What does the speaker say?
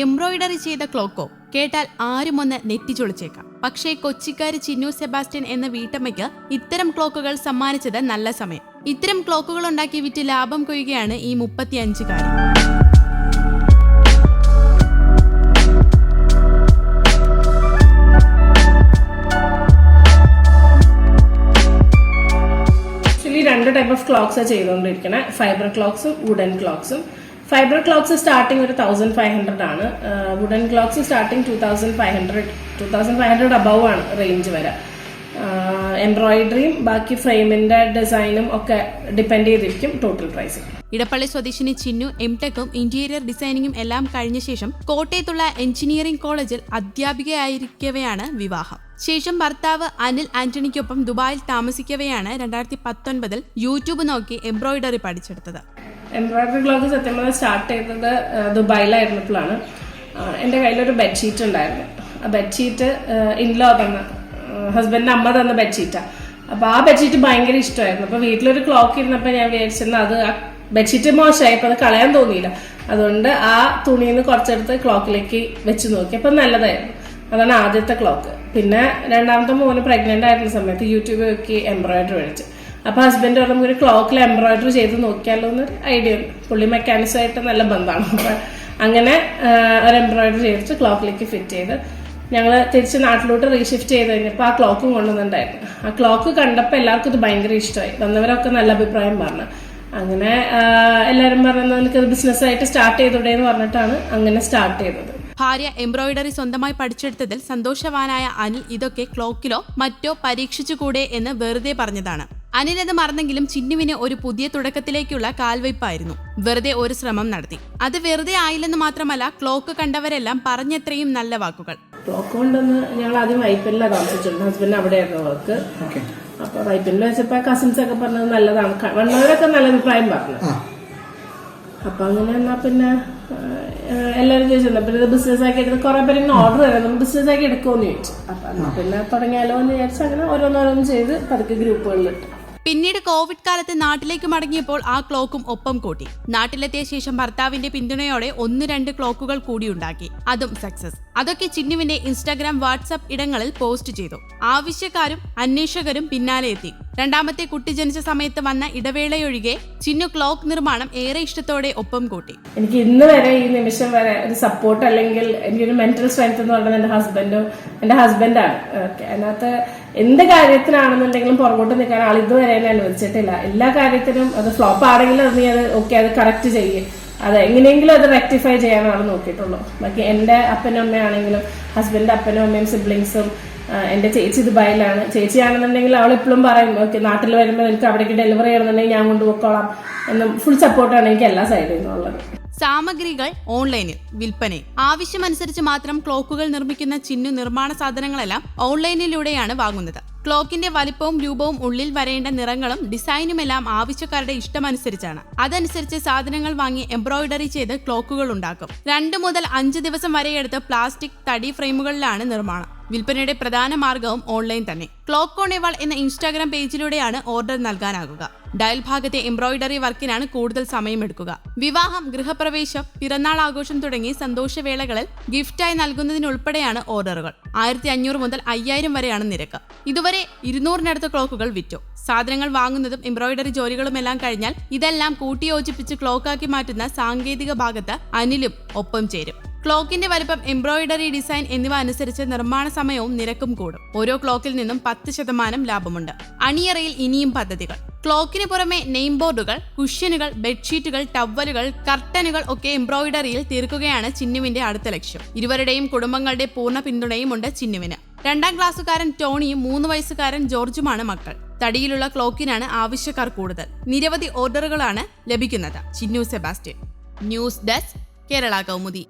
Embroidery ചെയ്ത ക്ലോക്കോ കേട്ടാൽ ആരും ഒന്ന് നെറ്റിച്ചൊളിച്ചേക്കാം പക്ഷേ കൊച്ചിക്കാരി ചിന്നു സെബാസ്റ്റ്യൻ എന്ന വീട്ടമ്മയ്ക്ക് ഇത്തരം ക്ലോക്കുകൾ സമ്മാനിച്ചത് നല്ല സമയം. ഇത്തരം ക്ലോക്കുകൾ ഉണ്ടാക്കി വിറ്റ് ലാഭം കൊയ്യുകയാണ് ഈ മുപ്പത്തിയഞ്ചുകാരി ആക്ച്വലി രണ്ട് ടൈപ്പ് ഓഫ് ക്ലോക്സ് ചെയ്തുകൊണ്ടിരിക്കുന്നത് ഫൈബർ ക്ലോക്സും വുഡൻ ക്ലോക്സും ഫൈബർ ക്ലോക്സ് സ്റ്റാർട്ടിങ് ഒരു തൗസൻഡ് ഫൈവ് ഹൺഡ്രഡ് ആണ്. Wooden clocks starting two thousand five hundred two thousand five hundred above ആണ് റേഞ്ച് വരെ. എംബ്രോയിഡറിയും ബാക്കി ഫ്രെയിമിന്റെ ഡിസൈനും ഒക്കെ ഡിപ്പെൻഡ് ചെയ്തിരിക്കും ടോട്ടൽ പ്രൈസ് ഇടപ്പള്ളി സ്വദേശിനി ചിന്നു എംടെക്കും ഇന്റീരിയർ ഡിസൈനിങ്ങും എല്ലാം കഴിഞ്ഞ ശേഷം കോട്ടയത്തുള്ള എഞ്ചിനീയറിംഗ് കോളേജിൽ അധ്യാപികയായിരിക്കവെയാണ് വിവാഹം. ശേഷം ഭർത്താവ് അനിൽ ആന്റണിക്കൊപ്പം ദുബായിൽ താമസിക്കവെയാണ് രണ്ടായിരത്തി പത്തൊൻപതിൽ യൂട്യൂബ് നോക്കി എംബ്രോയിഡറി പഠിച്ചെടുത്തത്. എംബ്രോയിഡറി ക്ലോത്ത് സത്യം പറഞ്ഞാൽ സ്റ്റാർട്ട് ചെയ്തത് ദുബായിലായിരുന്നപ്പോഴാണ്. എന്റെ കയ്യിലൊരു ബെഡ്ഷീറ്റ് ഉണ്ടായിരുന്നു. ആ ബെഡ്ഷീറ്റ് ഇൻലോ തന്ന ഹസ്ബൻഡിന്റെ അമ്മ തന്ന ബെഡ്ഷീറ്റാണ് അപ്പോൾ ആ. ബെഡ്ഷീറ്റ് ഭയങ്കര ഇഷ്ടമായിരുന്നു. അപ്പോൾ വീട്ടിലൊരു ക്ലോക്ക് ഇരുന്നപ്പോൾ ഞാൻ വിചാരിച്ചിരുന്നു അത് ബെഡ്ഷീറ്റ് മോശമായി അത് കളയാൻ തോന്നിയില്ല. അതുകൊണ്ട് ആ തുണിയിൽ നിന്ന് കുറച്ചെടുത്ത് ക്ലോക്കിലേക്ക് വെച്ച് നോക്കി. അപ്പം നല്ലതായിരുന്നു. അതാണ് ആദ്യത്തെ ക്ലോക്ക് പിന്നെ രണ്ടാമത്തെ മോന് പ്രഗ്നന്റ് ആയിരുന്ന സമയത്ത് യൂട്യൂബ് നോക്കി എംബ്രോയിഡറി മേടിച്ചു. അപ്പൊ ഹസ്ബൻഡ് പറഞ്ഞു ഒരു ക്ലോക്കിൽ എംബ്രോയിഡറി ചെയ്ത് നോക്കിയാലോ എന്നൊരു ഐഡിയ ഉണ്ട്. പുള്ളി മെക്കാനിക്സ് ആയിട്ട് നല്ല ബന്ധമാണ്. അപ്പൊ അങ്ങനെ ഒരു എംബ്രോയിഡറി ചെയ്തിട്ട് ക്ലോക്കിലേക്ക് ഫിറ്റ് ചെയ്ത് ഞങ്ങൾ തിരിച്ച് നാട്ടിലോട്ട് റീഷിഫ്റ്റ് ചെയ്ത് കഴിഞ്ഞപ്പോൾ ആ ക്ലോക്കും കൊണ്ടുവന്നിട്ടുണ്ടായിരുന്നു. ആ ക്ലോക്ക് കണ്ടപ്പോൾ എല്ലാവർക്കും ഇത് ഭയങ്കര ഇഷ്ടമായി. വന്നവരൊക്കെ നല്ല അഭിപ്രായം പറഞ്ഞു. അങ്ങനെ എല്ലാവരും പറഞ്ഞു എനിക്കത് ബിസിനസ്സായിട്ട് സ്റ്റാർട്ട് ചെയ്തൂടെ എന്ന് പറഞ്ഞിട്ടാണ് അങ്ങനെ സ്റ്റാർട്ട് ചെയ്തത്. ഭാര്യ എംബ്രോയിഡറി സ്വന്തമായി പഠിച്ചെടുത്തതിൽ സന്തോഷവാനായ അനിൽ ഇതൊക്കെ ക്ലോക്കിലോ മറ്റോ പരീക്ഷിച്ചുകൂടെ എന്ന് വെറുതെ പറഞ്ഞതാണ്. അനിൽ അത് മറന്നെങ്കിലും ചിന്നുവിന് ഒരു പുതിയ തുടക്കത്തിലേക്കുള്ള കാൽവയ്പായിരുന്നു. വെറുതെ ഒരു ശ്രമം നടത്തി. അത് വെറുതെ ആയില്ലെന്ന് മാത്രമല്ല ക്ലോക്ക് കണ്ടവരെല്ലാം പറഞ്ഞത്രയും നല്ല വാക്കുകൾ. ക്ലോക്ക് കൊണ്ടൊന്ന് ഞങ്ങൾ ആദ്യം വൈപ്പിലാണ് താമസിച്ചിരുന്നു ഹസ്ബൻഡ് അവിടെയായിരുന്നു വർക്ക്. അപ്പൊ വൈപ്പിനിൽ വെച്ചപ്പോ കസിൻസ് ഒക്കെ പറഞ്ഞത് നല്ലതാണ്. വന്നവരൊക്കെ നല്ല അഭിപ്രായം പറഞ്ഞു. അപ്പൊ അങ്ങനെ എന്നാ പിന്നെ എല്ലാവരും ചോദിച്ചു പിന്നെ ഇത് ബിസിനസ് ആക്കി എടുത്ത് കുറെ പേര് ഇങ്ങനെ ഓർഡർ തരാം. ബിസിനസ് ആക്കി എടുക്കുമെന്ന് ചോദിച്ചു. അപ്പൊ പിന്നെ തുടങ്ങിയാലോ എന്ന് വിചാരിച്ചു അങ്ങനെ ഓരോന്നോരോന്ന് ചെയ്ത് പതുക്കെ ഗ്രൂപ്പുകളിലിട്ട് പിന്നീട് കോവിഡ് കാലത്ത് നാട്ടിലേക്ക് മടങ്ങിയപ്പോൾ ആ ക്ലോക്കും ഒപ്പം കൂട്ടി. നാട്ടിലെത്തിയ ശേഷം ഭർത്താവിന്റെ പിന്തുണയോടെ ഒന്ന് രണ്ട് ക്ലോക്കുകൾ കൂടി ഉണ്ടാക്കി. അതും സക്സസ്. അതൊക്കെ ചിന്നുവിന്റെ ഇൻസ്റ്റാഗ്രാം വാട്സ്ആപ്പ് ഇടങ്ങളിൽ പോസ്റ്റ് ചെയ്തു. ആവശ്യക്കാരും അന്വേഷകരും പിന്നാലെ എത്തി. രണ്ടാമത്തെ കുട്ടി ജനിച്ച സമയത്ത് വന്ന ഇടവേളയൊഴികെ ചിന്നു ക്ലോക്ക് നിർമ്മാണം ഏറെ ഇഷ്ടത്തോടെ ഒപ്പം കൂട്ടി. എനിക്ക് ഇന്ന് വരെ ഈ നിമിഷം വരെ ഒരു സപ്പോർട്ട് അല്ലെങ്കിൽ എനിക്കൊരു മെന്റൽ സ്ട്രെങ്ത് എന്ന് പറയുന്നത് എന്റെ ഹസ്ബൻഡും എന്റെ ഹസ്ബൻഡാണ് അതിനകത്ത് എന്ത് കാര്യത്തിനാണെന്നുണ്ടെങ്കിലും പുറകോട്ട് നിൽക്കാൻ ആൾ ഇതുവരെ എന്നെ അനുവദിച്ചിട്ടില്ല. എല്ലാ കാര്യത്തിനും അത് ഫ്ലോപ്പ് ആണെങ്കിലും അത് നീ അത് ഓക്കെ അത് കറക്റ്റ് ചെയ്യേ. അത് എങ്ങനെയെങ്കിലും അത് റെക്ടിഫൈ ചെയ്യാനാണ് നോക്കിയിട്ടുള്ളൂ. ബാക്കി എന്റെ അപ്പനും അമ്മയാണെങ്കിലും ഹസ്ബൻഡ് അപ്പനും അമ്മയും സിബ്ലിങ്സും എന്റെ ചേച്ചി ദുബായിലാണ്. ചേച്ചിയാണെന്നുണ്ടെങ്കിൽ അവൾ ഇപ്പോഴും പറയും ഓക്കെ നാട്ടിൽ വരുമ്പോൾ എനിക്ക് അവിടേക്ക് ഡെലിവറി ചെയ്യണമെന്നുണ്ടെങ്കിൽ ഞാൻ കൊണ്ടുപോയിക്കോളാം എന്നും ഫുൾ സപ്പോർട്ടാണ് എനിക്ക് എല്ലാ സൈഡിൽ നിന്നുള്ളത് സാമഗ്രികൾ ഓൺലൈനിൽ വിൽപ്പന ആവശ്യമനുസരിച്ച് മാത്രം ക്ലോക്കുകൾ നിർമ്മിക്കുന്ന ചിന്നു നിർമ്മാണ സാധനങ്ങളെല്ലാം ഓൺലൈനിലൂടെയാണ് വാങ്ങുന്നത്. ക്ലോക്കിന്റെ വലിപ്പവും രൂപവും ഉള്ളിൽ വരേണ്ട നിറങ്ങളും ഡിസൈനുമെല്ലാം ആവശ്യക്കാരുടെ ഇഷ്ടമനുസരിച്ചാണ്. അതനുസരിച്ച് സാധനങ്ങൾ വാങ്ങി എംബ്രോയിഡറി ചെയ്ത് ക്ലോക്കുകൾ ഉണ്ടാക്കും. രണ്ടു മുതൽ അഞ്ച് ദിവസം വരെയെടുത്ത് പ്ലാസ്റ്റിക് തടി ഫ്രെയിമുകളിലാണ് നിർമ്മാണം. വിൽപ്പനയുടെ പ്രധാന മാർഗവും ഓൺലൈൻ തന്നെ. ക്ലോക്ക് കോണേവാൾ എന്ന ഇൻസ്റ്റാഗ്രാം പേജിലൂടെയാണ് ഓർഡർ നൽകാനാകുക. ഡയൽ ഭാഗത്തെ എംബ്രോയിഡറി വർക്കിനാണ് കൂടുതൽ സമയമെടുക്കുക. വിവാഹം ഗൃഹപ്രവേശം പിറന്നാൾ ആഘോഷം തുടങ്ങി സന്തോഷവേളകളിൽ ഗിഫ്റ്റായി നൽകുന്നതിനുൾപ്പെടെയാണ് ഓർഡറുകൾ. ആയിരത്തി അഞ്ഞൂറ് മുതൽ അയ്യായിരം വരെയാണ് നിരക്ക്. ഇതുവരെ ഇരുന്നൂറിനടുത്ത് ക്ലോക്കുകൾ വിറ്റു. സാധനങ്ങൾ വാങ്ങുന്നതും എംബ്രോയിഡറി ജോലികളുമെല്ലാം കഴിഞ്ഞാൽ ഇതെല്ലാം കൂട്ടിയോജിപ്പിച്ച് ക്ലോക്കാക്കി മാറ്റുന്ന സാങ്കേതിക ഭാഗത്ത് അനിലും ഒപ്പം ചേരും. ക്ലോക്കിന്റെ വലിപ്പം എംബ്രോയിഡറി ഡിസൈൻ എന്നിവ അനുസരിച്ച് നിർമ്മാണ സമയവും നിരക്കും കൂടും. ഓരോ ക്ലോക്കിൽ നിന്നും പത്ത് ശതമാനം ലാഭമുണ്ട്. അണിയറയിൽ ഇനിയും പദ്ധതികൾ. ക്ലോക്കിന് പുറമെ നെയിം ബോർഡുകൾ കുഷ്യനുകൾ ബെഡ്ഷീറ്റുകൾ ടവലുകൾ കർട്ടനുകൾ ഒക്കെ എംബ്രോയിഡറിയിൽ തീർക്കുകയാണ് ചിന്നുവിന്റെ അടുത്ത ലക്ഷ്യം. ഇരുവരുടെയും കുടുംബങ്ങളുടെ പൂർണ പിന്തുണയും ഉണ്ട് ചിന്നുവിന്. രണ്ടാം ക്ലാസ്സുകാരൻ ടോണിയും മൂന്ന് വയസ്സുകാരൻ ജോർജുമാണ് മക്കൾ. തടിയിലുള്ള ക്ലോക്കിനാണ് ആവശ്യക്കാർ കൂടുതൽ. നിരവധി ഓർഡറുകളാണ് ലഭിക്കുന്നത്. Chinnu Sebastian. News desk Kerala Kaumudi.